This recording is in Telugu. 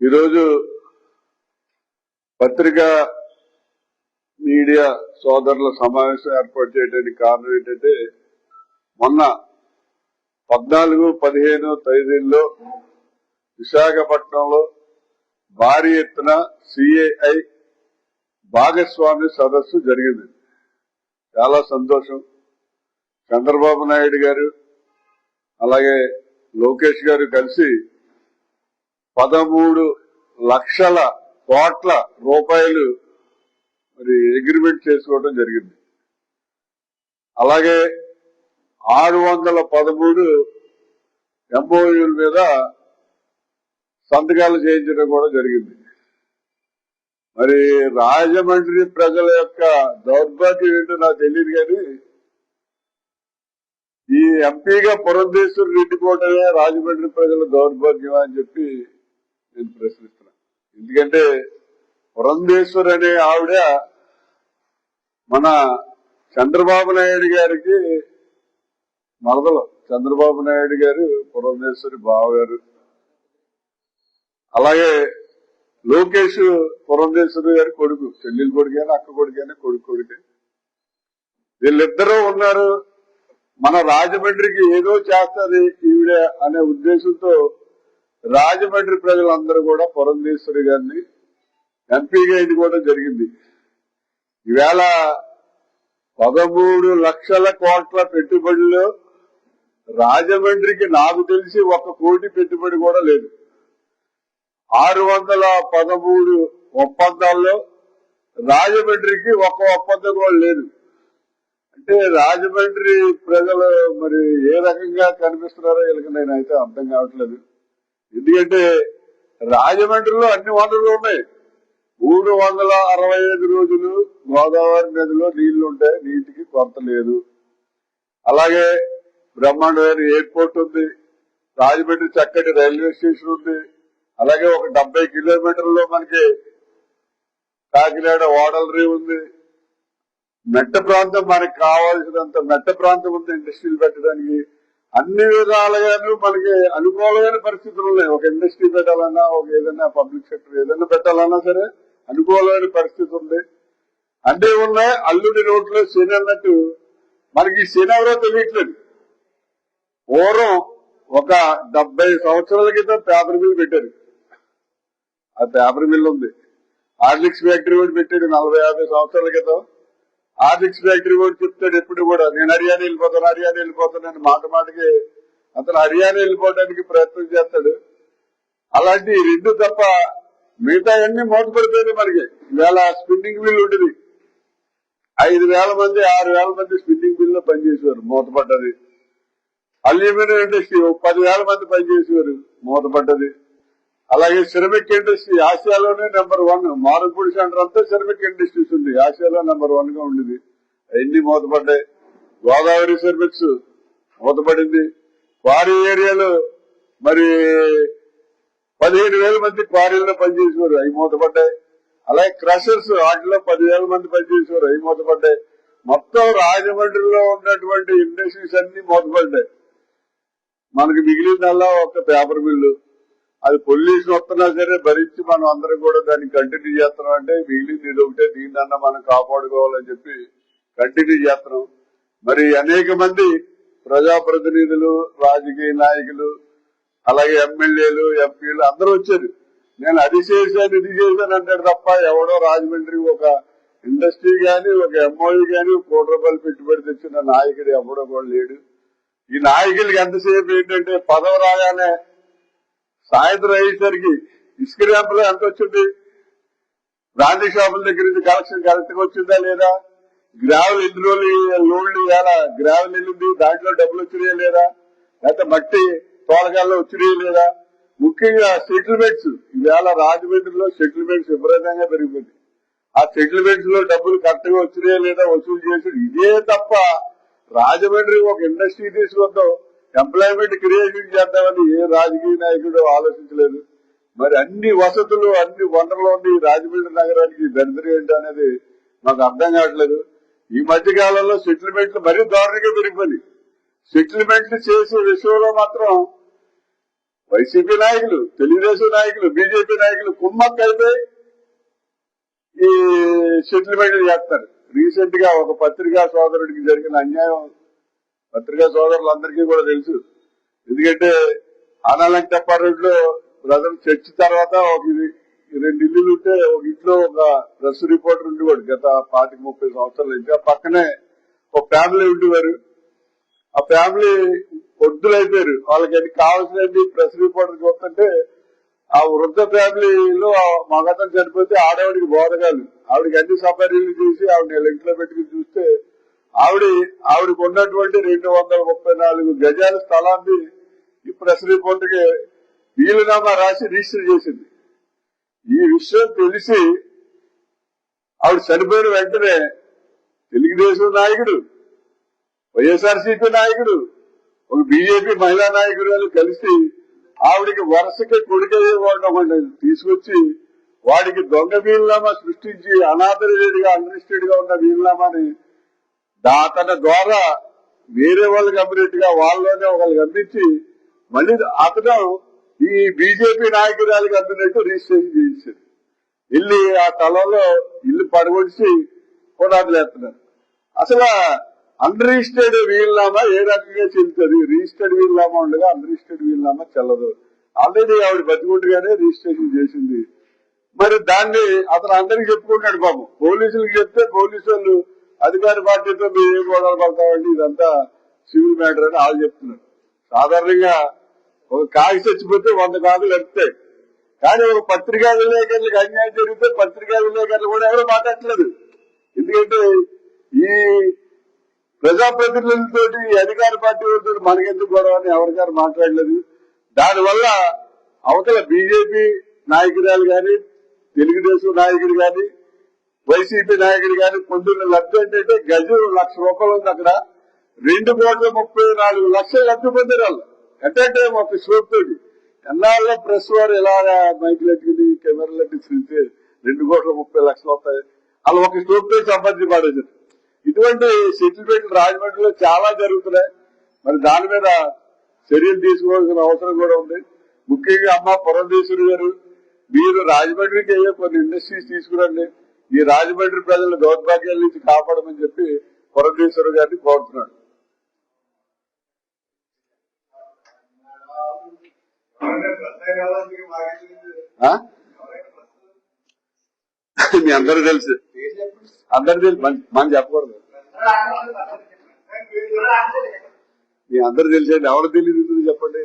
ఈరోజు పత్రికా మీడియా సోదరుల సమావేశం ఏర్పాటు చేయడానికి కారణం ఏంటంటే మొన్న పద్నాలుగు పదిహేను తేదీల్లో విశాఖపట్నంలో భారీ ఎత్తున సిఏఐ భాగస్వామి సదస్సు జరిగింది. చాలా సంతోషం. చంద్రబాబు నాయుడు గారు అలాగే లోకేష్ గారు కలిసి పదమూడు లక్షల కోట్ల రూపాయలు మరి అగ్రిమెంట్ చేసుకోవడం జరిగింది. అలాగే ఆరు వందల పదమూడు ఎంఓయూల మీద సంతకాలు చేయించడం కూడా జరిగింది. మరి రాజమండ్రి ప్రజల యొక్క దౌర్భాగ్యం ఏంటో నాకు తెలియదు కానీ ఈ ఎంపీగా పురంధేశ్వరి రెడ్డి కోటమే రాజమండ్రి ప్రజల దౌర్భాగ్యం అని చెప్పి నేను ప్రశ్నిస్తున్నా. ఎందుకంటే పురంధేశ్వర్ అనే ఆవిడ మన చంద్రబాబు నాయుడు గారికి మరదలు. చంద్రబాబు నాయుడు గారు పురంధేశ్వరి బావగారు. అలాగే లోకేష్ పురంధేశ్వరి గారి కొడుకు చెల్లెలు కొడుకైనా అక్క కొడుకైనా కొడుకు కొడుకే. వీళ్ళిద్దరూ ఉన్నారు. మన రాజమండ్రికి ఏదో చేస్తుంది ఈవిడ అనే ఉద్దేశంతో రాజమండ్రి ప్రజలందరూ కూడా పురంధేశ్వరి గారిని ఎంపీగా ఇది కూడా జరిగింది. ఈవేళ పదమూడు లక్షల కోట్ల పెట్టుబడులు రాజమండ్రికి నాకు తెలిసి ఒక కోటి పెట్టుబడి కూడా లేదు. ఆరు వందల పదమూడు ఒప్పందాల్లో రాజమండ్రికి ఒక ఒప్పందం కూడా లేదు. అంటే రాజమండ్రి ప్రజలు మరి ఏ రకంగా కనిపిస్తున్నారో వీళ్ళకి నేను అయితే అర్థం కావట్లేదు. ఎందుకంటే రాజమండ్రిలో అన్ని వనరులు ఉన్నాయి. మూడు వందల అరవై ఐదు రోజులు గోదావరి నదిలో నీళ్ళు ఉంటాయి నీటికి కొరత లేదు. అలాగే బ్రహ్మాండమైన ఎయిర్పోర్ట్ ఉంది. రాజమండ్రి చక్కటి రైల్వే స్టేషన్ ఉంది. అలాగే ఒక డెబ్బై కిలోమీటర్లో మనకి కాకినాడ ఓడల ఉంది. మెట్ట ప్రాంతం మనకి కావాల్సినంత మెట్ట ప్రాంతం ఉంది ఇండస్ట్రీలు పెట్టడానికి. అన్ని విధాలుగాను మనకి అనుకూలమైన పరిస్థితులు ఉన్నాయి. ఒక ఇండస్ట్రీ పెట్టాలన్నా ఒక ఏదైనా పబ్లిక్ సెక్టర్ ఏదైనా పెట్టాలన్నా సరే అనుకూలమైన పరిస్థితి ఉంది. అంటే ఉన్నాయి అల్లుడి రోడ్లో శని అన్నట్టు మనకి ఈ శని ఎవరో తెలియట్లేదు. పూర్వం ఒక డెబ్బై సంవత్సరాల క్రితం పేపర్ మిల్ పెట్టారు. ఆ పేపర్ మిల్ ఉంది. హార్లిక్స్ ఫ్యాక్టరీ కూడా పెట్టారు నలభై యాభై సంవత్సరాల క్రితం. హార్లిక్స్ ఫ్యాక్టరీ కూడా చెప్తాడు ఎప్పుడు కూడా. నేను హర్యానా వెళ్ళిపోతాను హర్యానా వెళ్ళిపోతానని మాట మాటకి అతను హర్యానా వెళ్ళిపోవడానికి ప్రయత్నం చేస్తాడు. అలాంటి రెండు తప్ప మిగతా అన్ని మూతపడిపోయింది మనకి. ఇవాళ స్పిన్నింగ్ మిల్ ఉంటుంది. ఐదు వేల మంది ఆరు వేల మంది స్పిన్నింగ్ మిల్లో పనిచేసేవారు మూతపడ్డది. అల్యూమినియం ఇండస్ట్రీ పదివేల మంది పనిచేసేవారు మూతపడ్డది. అలాగే సిరమిక్ ఇండస్ట్రీ ఆసియాలోనే నెంబర్ వన్. మారుపూడి సెంటర్ అంతా సిరమిక్ ఇండస్ట్రీస్ ఉంది. ఆసియాలో నెంబర్ వన్గా ఉండేది. అవన్నీ మూతపడ్డాయి? గోదావరి సిరమిక్స్ మూతపడింది. క్వారీ ఏరియాలో మరి పదిహేను వేల మంది క్వారీల్లో పనిచేసేవారు. అవి మూతపడ్డాయి. అలాగే క్రషర్స్ వాటిలో పదివేల మంది పనిచేసేవారు. అవి మూతపడ్డాయి. మొత్తం రాజమండ్రిలో ఉన్నటువంటి ఇండస్ట్రీస్ అన్ని మూతపడ్డాయి. మనకి మిగిలిందల్లా ఒక పేపర్ మిల్లు. అది పొల్యూషన్ వస్తున్నా సరే భరించి మనం అందరం కూడా దాన్ని కంటిన్యూ చేస్తున్నాం. అంటే మిగిలింది ఇది ఒకటే దీన్నన్నా మనం కాపాడుకోవాలని చెప్పి కంటిన్యూ చేస్తున్నాం. మరి అనేక మంది ప్రజాప్రతినిధులు రాజకీయ నాయకులు అలాగే ఎమ్మెల్యేలు ఎంపీలు అందరూ వచ్చారు. నేను అది చేశాను ఇది చేశాను అంటాడు తప్ప ఎవడో రాజమండ్రి ఒక ఇండస్ట్రీ గాని ఒక ఎంఓఈ గాని కోటి రూపాయలు పెట్టుబడి తెచ్చిన నాయకుడు ఎవడో కూడా లేడు. ఈ నాయకులకి ఎంతసేపు ఏంటంటే పదవి రాగానే సాయంత్రం అయ్యేసరికి ఇసుక ర్యాంపులో ఎంత వచ్చింది? బ్రాండీ షాపుల దగ్గర నుంచి కలెక్షన్ కరెక్ట్గా వచ్చిందా లేదా? గ్రావెల్ ఇందులో లోన్లు ఇవ్వాలా గ్రావెల్ వెళ్ళింది దాంట్లో డబ్బులు వచ్చినాయా లేదా? లేకపోతే మట్టి తోలగాల్లో వచ్చినాయా లేదా? ముఖ్యంగా సెటిల్మెంట్స్ ఇవాళ రాజమండ్రిలో సెటిల్మెంట్స్ విపరీతంగా పెరిగిపోయింది. ఆ సెటిల్మెంట్స్లో డబ్బులు కరెక్ట్గా వచ్చినాయా లేదా వసూలు చేసి ఇదే తప్ప రాజమండ్రి ఒక ఇండస్ట్రీ తీసుకొద్దాం. ఎంప్లాయ్మెంట్ క్రియేషన్ చేద్దామని ఏ రాజకీయ నాయకుడు ఆలోచించలేదు. మరి అన్ని వసతులు అన్ని వనరులు ఉంది రాజమండ్రి నగరానికి దరిద్రం ఏంటి అనేది మాకు అర్థం కావట్లేదు. ఈ మధ్య కాలంలో సెటిల్మెంట్లు మరీ దారుణంగా పెరిగిపోయి సెటిల్మెంట్లు చేసే విషయంలో మాత్రం వైసీపీ నాయకులు తెలుగుదేశం నాయకులు బీజేపీ నాయకులు కుమ్మక్క అయితే ఈ సెటిల్మెంట్ చేస్తారు. రీసెంట్గా ఒక పత్రికా సోదరుడికి జరిగిన అన్యాయం పత్రికా సోదరులందరికీ కూడా తెలుసు. ఎందుకంటే ఆనాలంటప్పారెడ్డిలో బ్రదర్ చర్చి తర్వాత ఒక రెండు ఇల్లులు ఉంటే ఒక ఇంట్లో ఒక ప్రెస్ రిపోర్టర్ ఉండేవాడు గత పాతిక ముప్పై సంవత్సరాల నుంచి. ఆ పక్కనే ఒక ఫ్యామిలీ ఉండేవారు. ఆ ఫ్యామిలీ వృద్ధులైపోయారు. వాళ్ళకి కావాల్సినవి ప్రెస్ రిపోర్టర్ చూస్తుంటే ఆ వృద్ధ ఫ్యామిలీలో మగతం చనిపోతే ఆడవాడికి బోధగాలు ఆవిడకి అన్ని సఫరీలు చూసి ఆవిడ ఇంట్లో పెట్టుకుని చూస్తే ఆవిడ ఆవిడకు ఉన్నటువంటి రెండు వందల ముప్పై నాలుగు గజాల స్థలాన్ని ఈ ప్రెస్ రిపోర్ట్కి వీలునామా రాసి రిజిస్టర్ చేసింది. ఈ విషయం తెలిసి ఆవిడ చనిపోయిన వెంటనే తెలుగుదేశం నాయకుడు వైఎస్ఆర్సీపీ నాయకుడు ఒక బీజేపీ మహిళా నాయకురాలు కలిసి ఆవిడికి వరుసకి కొడుకయ్యే వాడిని తీసుకొచ్చి వాడికి దొంగ వీలునామా సృష్టించి అనాథరేడిగా అన్రిస్టెడ్గా ఉన్న వీలునామాని అతని ద్వారా వేరే వాళ్ళకి అమ్మినట్టుగా వాళ్ళలోనే ఒకళ్ళకి అందించి మళ్ళీ అతను ఈ బీజేపీ నాయకురాలకి అందినట్టు రిజిస్ట్రేషన్ చేయించారు వెళ్ళి ఆ స్థలంలో ఇల్లు పడగొడిచి పునాదులు అసలు అన్రిజిస్టర్డ్ వీల్నామా ఏ రకంగా చెల్లుతుంది? రిజిస్టర్డ్ వీల్నామా ఉండగా అన్రిజిస్టర్డ్ వీల్నామా చెల్లదు. ఆల్రెడీ ఆవిడ బతికుంటుగానే రిజిస్ట్రేషన్ చేసింది. మరి దాన్ని అతను అందరికి చెప్పుకుంటాడు బాబు. పోలీసులకు చెప్తే పోలీసు వాళ్ళు అధికార పార్టీతో మీరు ఏం గొడవలు పడతామండి? ఇదంతా సివిల్ మ్యాటర్ అని వాళ్ళు చెప్తున్నారు. సాధారణంగా ఒక కాగి చచ్చిపోతే వంద కాగులు ఎడతాయి కానీ ఒక పత్రికా విలేకరులకు అన్యాయం జరిగితే పత్రికా విలేకరులు కూడా ఎవరు మాట్లాడట్లేదు. ఎందుకంటే ఈ ప్రజాప్రతినిధులతోటి అధికార పార్టీ వాళ్ళతో మనకెందుకు గొడవ అని ఎవరికారు మాట్లాడలేదు. దానివల్ల అవతల బీజేపీ నాయకురాలు గాని తెలుగుదేశం నాయకుడు గాని వైసీపీ నాయకుడు గాని పొందిన లబ్ధి ఏంటంటే గజం లక్ష రూపాయలు ఉంది అక్కడ. రెండు కోట్ల ముప్పై నాలుగు లక్షలు లబ్ధి పొందారు వాళ్ళు. అంటే ఒక షోప్ తోటి. ఎన్నాళ్ళ ప్రెస్ వారు ఇలాగా మైకులు ఎట్టుకుని కెమెరాలు ఎట్టి తిరిగితే రెండు కోట్ల ముప్పై లక్షలు వస్తాయి. అలా ఒక స్టోప్ సంబంధించి సంపాదించి ఇటువంటి సెటిల్మెంట్లు రాజమండ్రిలో చాలా జరుగుతున్నాయి. మరి దాని మీద చర్యలు తీసుకోవాల్సిన అవసరం కూడా ఉంది. ముఖ్యంగా అమ్మ పురంధేశ్వరి గారు మీరు రాజమండ్రికి అయ్యే కొన్ని ఇండస్ట్రీస్ తీసుకురండి. ఈ రాజమండ్రి ప్రజల దౌర్భాగ్యాల నుంచి కాపాడమని చెప్పి పురంధేశ్వర గారిని కోరుతున్నాడు ఆ? మీ అందరూ తెలుసు. అందరు తెలుసు. మనం చెప్పకూడదు. మీ అందరు తెలిసండి. ఎవరు తెలియదు చెప్పండి.